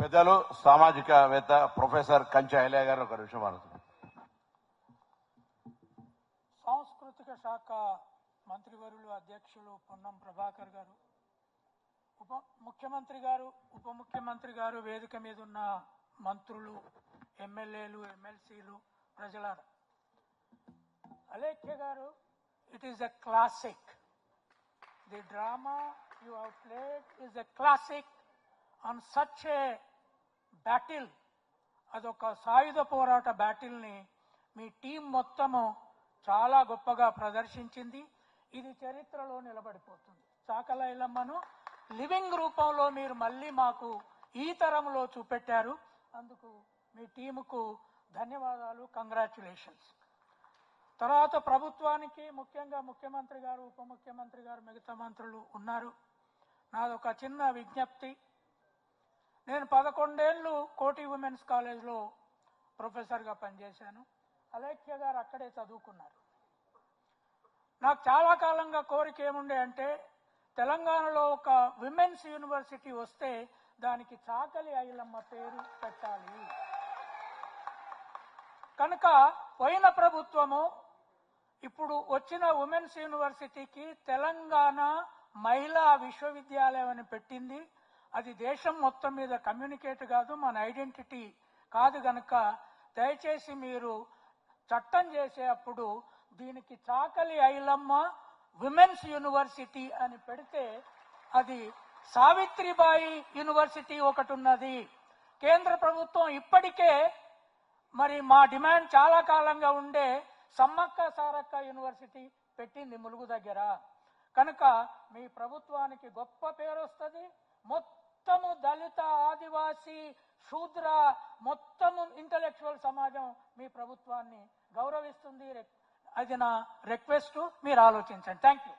పెద్దలు సామాజికవేత్త ప్రొఫెసర్ కంచె ఐలయ్య గారు ఒక విషయం అడుగుతున్నారు సాంస్కృతిక శాఖ మంత్రివర్యులు అధ్యక్షులు పొన్నం ప్రభాకర్ గారు ఉప ముఖ్యమంత్రి గారు ఉప ముఖ్యమంత్రి గారు వేదిక మీద ఉన్న మంత్రులు ఎమ్మెల్యేలు ఎమ్మెల్సీలు ప్రజలారు. అలేఖ్య గారు it is a classic the drama you uh played is a classic on such a battle అదొక సాయుధ పోరాట బ్యాటిల్ని మీ టీం మొత్తము చాలా గొప్పగా ప్రదర్శించింది. ఇది చరిత్రలో నిలబడిపోతుంది. చాకలైలమ్మను లివింగ్ రూపంలో మీరు మళ్ళీ మాకు ఈ తరంలో చూపెట్టారు. అందుకు మీ టీముకు ధన్యవాదాలు కంగ్రాచులేషన్స్ తర్వాత ప్రభుత్వానికి ముఖ్యంగా ముఖ్యమంత్రి గారు ఉప ముఖ్యమంత్రి గారు మిగతా మంత్రులు ఉన్నారు. నాదొక చిన్న విజ్ఞప్తి. నేను పదకొండేళ్ళు కోటి ఉమెన్స్ కాలేజ్లో ప్రొఫెసర్గా పనిచేశాను. అలేఖ్య గారు అక్కడే చదువుకున్నారు. నాకు చాలా కాలంగా కోరిక ఏముండే అంటే తెలంగాణలో ఒక విమెన్స్ యూనివర్సిటీ వస్తే దానికి చాకలి ఐలమ్మ పేరు పెట్టాలి. కనుక పోయిన ప్రభుత్వము ఇప్పుడు వచ్చిన ఉమెన్స్ యూనివర్సిటీకి తెలంగాణ మహిళా విశ్వవిద్యాలయం అని పెట్టింది. అది దేశం మొత్తం మీద కమ్యూనికేట్ కాదు మన ఐడెంటిటీ కాదు గనక దయచేసి మీరు చట్టం చేసేటప్పుడు దీనికి చాకలి ఐలమ్మ విమెన్స్ యూనివర్సిటీ అని పెడితే అది సావిత్రిబాయి యూనివర్సిటీ ఒకటి ఉన్నది కేంద్ర ప్రభుత్వం ఇప్పటికే మరి మా డిమాండ్ చాలా కాలంగా ఉండే సమ్మక్క సారక్క యూనివర్సిటీ పెట్టింది ములుగు దగ్గర. కనుక మీ ప్రభుత్వానికి గొప్ప పేరు వస్తుంది మొత్తము దళిత ఆదివాసీ శూద్ర మొత్తము ఇంటలెక్చువల్ సమాజం మీ ప్రభుత్వాన్ని గౌరవిస్తుంది. అది నా రిక్వెస్ట్ మీరు ఆలోచించండి. Thank you